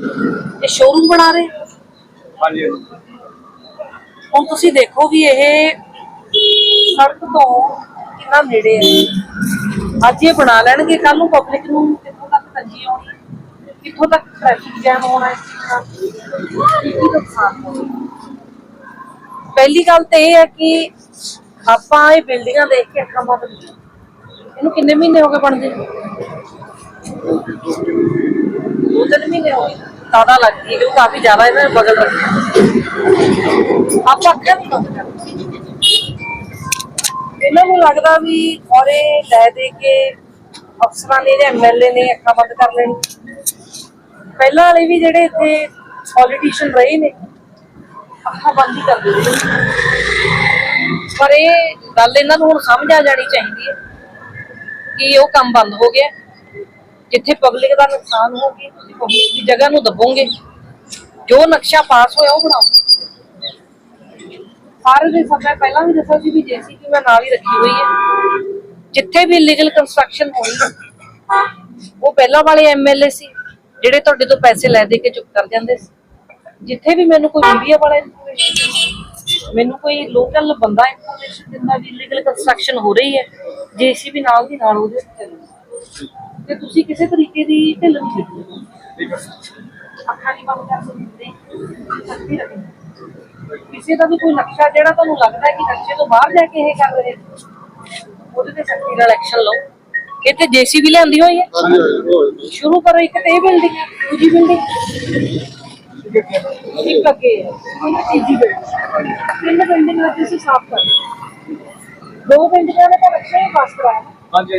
ਇਹ ਸ਼ੋਰੂਮ ਬਣਾ ਰਹੇ ਹਾਂਜੀ। ਹੁਣ ਤੁਸੀਂ ਦੇਖੋ ਵੀ ਇਹ ਸੜਕ ਤੋਂ ਕਿੰਨਾ ਨੇੜੇ ਹੈ। ਅੱਜ ਇਹ ਬਣਾ ਲੈਣਗੇ ਕੱਲ ਨੂੰ ਪਬਲਿਕ ਨੂੰ ਕਿੱਥੋਂ ਤੱਕ ਤੰਗੀ ਆਉਣੀ ਕਿੱਥੋਂ ਤੱਕ ਟ੍ਰੈਫਿਕ ਜੈਮ ਹੋਣਾ ਇਸ ਚੀਜ਼ ਨਾਲ? ਕੀ ਕੀ ਨੁਕਸਾਨ ਹੋਣਾ ਪਹਿਲੀ ਗੱਲ ਤਾਂ ਇਹ ਹੈ ਕਿ ਆਪਾਂ ਇਹ ਬਿਲਡਿੰਗਾਂ ਦੇਖ ਕੇ ਅੱਖਾਂ ਬੰਦ ਨਹੀਂ ਇਹਨੂੰ ਕਿੰਨੇ ਮਹੀਨੇ ਹੋ ਗਏ ਬਣਦੇ ਨੂੰ? ਤਿੰਨ ਮਹੀਨੇ ਹੋ ਗਏ ਜ਼ਿਆਦਾ ਲੱਗ ਗਈ ਕਿਉਂਕਿ ਕਾਫੀ ਜ਼ਿਆਦਾ ਇਹਨਾਂ ਨੇ ਬਦਲ ਰੱਖਿਆ। ਆਪਾਂ ਅੱਖਾਂ ਨਹੀਂ ਬੰਦ ਕਰਦੇ ਇਹਨਾਂ ਨੂੰ ਲੱਗਦਾ ਵੀ ਔਰੇ ਲੈ ਦੇ ਕੇ ਅਫਸਰਾਂ ਨੇ ਜਾਂ ਐਮਐਲਏ ਨੇ ਅੱਖਾਂ ਬੰਦ ਕਰ ਲੈਣੀ। ਪਹਿਲਾਂ ਵਾਲੇ ਵੀ ਜਿਹੜੇ ਇੱਥੇ ਪੋਲੀਟੀਸ਼ੀਅਨ ਰਹੇ ਨੇ, ਅੱਖਾਂ ਬੰਦ ਹੀ ਕਰ ਦਿੰਦੇ ਪਰ ਇਹ ਗੱਲ ਇਹਨਾਂ ਨੂੰ ਹੁਣ ਸਮਝ ਆ ਜਾਣੀ ਚਾਹੀਦੀ ਹੈ ਕਿ ਉਹ ਕੰਮ ਬੰਦ ਹੋ ਗਿਆ। ਜਿੱਥੇ ਪਬਲਿਕ ਦਾ ਨੁਕਸਾਨ ਹੋ ਤੁਸੀਂ ਪਬਲਿਕ ਦੀ ਜਗ੍ਹਾ ਨੂੰ ਦੱਬੋਗੇ, ਜੋ ਨਕਸ਼ਾ ਪਾਸ ਹੋਇਆ ਉਹ ਬਣਾਓ। ਸਾਰੇ ਦੇ ਸਭ ਪਹਿਲਾਂ ਵੀ ਦੱਸਿਆ ਸੀ ਵੀ ਜੇਸੀਬੀ ਮੈਂ ਨਾਲ ਹੀ ਰੱਖੀ ਹੋਈ ਹੈ। ਜਿੱਥੇ ਵੀ ਇਲੀਗਲ ਕੰਸਟਰਕਸ਼ਨ ਹੋਈ ਉਹ ਪਹਿਲਾਂ ਵਾਲੇ ਐਮਐਲਏ ਸੀ, ਜਿਹੜੇ ਤੁਹਾਡੇ ਤੋਂ ਪੈਸੇ ਲੈ ਦੇ ਕੇ ਚੁੱਪ ਕਰ ਜਾਂਦੇ ਸੀ। ਜਿੱਥੇ ਵੀ ਮੈਨੂੰ ਕੋਈ ਮੀਡੀਆ ਵਾਲਾ ਇਨਫੋਰਮੇਸ਼ਨ ਮੈਨੂੰ ਕੋਈ ਲੋਕਲ ਬੰਦਾ ਇਨਫੋਰਮੇਸ਼ਨ ਦਿੰਦਾ ਵੀ ਇਲੀਗਲ ਕੰਸਟਰਕਸ਼ਨ ਹੋ ਰਹੀ ਹੈ ਜੇਸੀਬੀ ਨਾਲ ਦੀ ਨਾਲ ਉਹਦੇ ਤੇ ਤੁਸੀਂ ਕਿਸੇ ਤਰੀਕੇ ਦੀ ਢਿੱਲ ਨਹੀਂ ਦਿੱਤੀ ਠੀਕ ਹੈ। ਅੱਖਾਂ ਨਹੀਂ ਬੰਦ ਕਰ ਸਕਦੇ ਕਿਸੇ ਦਾ ਵੀ ਕੋਈ ਨਕਸ਼ਾ ਜਿਹੜਾ ਤੁਹਾਨੂੰ ਲੱਗਦਾ ਕਿ ਨਕਸ਼ੇ ਤੋਂ ਬਾਹਰ ਜਾ ਕੇ ਇਹ ਕਰ ਰਹੇ ਉਹਦੇ ਤੇ ਸਖਤੀ ਨਾਲ ਐਕਸ਼ਨ ਲਓ। ਇਹ ਤੇ ਜੀਸੀਬੀ ਲਿਆਂਦੀ ਹੋਈ ਹੈ। ਸ਼ੁਰੂ ਕਰੋ ਇੱਕ ਤੇ ਇਹ ਬਿਲਡਿੰਗ ਦੂਜੀ ਬਿਲਡਿੰਗ ਇੱਕ ਅੱਗੇ ਹੈ ਇਹ ਤੀਜੀ ਬਿਲਡਿੰਗ ਤਿੰਨ ਬਿਲਡਿੰਗ ਅੱਜ ਅਸੀਂ ਸਾਫ਼ ਕਰ। ਦੋ ਬਿਲਡਿੰਗਾਂ ਦਾ ਤਾਂ ਨਕਸ਼ਾ ਹੀ ਪਾਸ ਕਰਾਇਆ। ਹਾਂਜੀ।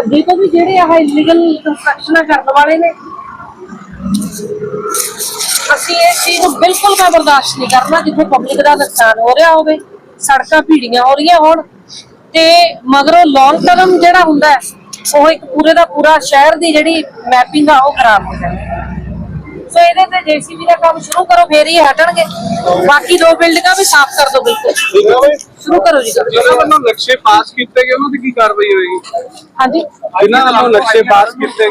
ਅੱਗੇ ਤੋਂ ਵੀ ਜਿਹੜੇ ਆਹ ਇਲੀਗਲ ਕੰਸਟਰਕਸ਼ਨਾਂ ਕਰਨ ਵਾਲੇ ਨੇ, ਅਸੀਂ ਇਸ ਚੀਜ਼ ਨੂੰ ਬਿਲਕੁਲ ਮੈਂ ਬਰਦਾਸ਼ਤ ਨਹੀਂ ਕਰਨਾ, ਜਿੱਥੇ ਪਬਲਿਕ ਦਾ ਨੁਕਸਾਨ ਹੋ ਰਿਹਾ ਹੋਵੇ, ਸੜਕਾਂ ਭੀੜੀਆਂ ਹੋ ਰਹੀਆਂ ਹੋਣ, ਤੇ ਮਗਰੋਂ ਲੌਂਗ ਟਰਮ ਜਿਹੜਾ ਹੁੰਦਾ ਉਹ ਇੱਕ ਪੂਰੇ ਦਾ ਪੂਰਾ ਸ਼ਹਿਰ ਦੀ ਜਿਹੜੀ ਮੈਪਿੰਗ ਆ, ਉਹ ਖਰਾਬ ਹੋ ਜਾਂਦੀ ਸੋ ਇਹਦੇ ਤੇ ਜੀਸੀਬੀ ਦਾ ਕੰਮ ਸ਼ੁਰੂ ਕਰੋ ਫੇਰ ਹੀ ਹਟਣਗੇ। ਬਾਕੀ ਦੋ ਬਿਲਡਿੰਗਾਂ ਵੀ ਸਾਫ਼ ਕਰ ਦਿਓ ਬਿਲਕੁਲ। ਸ਼ੁਰੂ ਕਰੋ ਜੀ। ਜਿਨ੍ਹਾਂ ਵੱਲੋਂ ਨਕਸ਼ੇ ਪਾਸ ਕੀਤੇ ਗਏ ਉਹਨਾਂ ਦੀ ਕੀ ਕਾਰਵਾਈ ਹੋਏਗੀ? ਹਾਂਜੀ। ਜਿਨ੍ਹਾਂ ਵੱਲੋਂ ਨਕਸ਼ੇ ਪਾਸ ਕੀਤੇ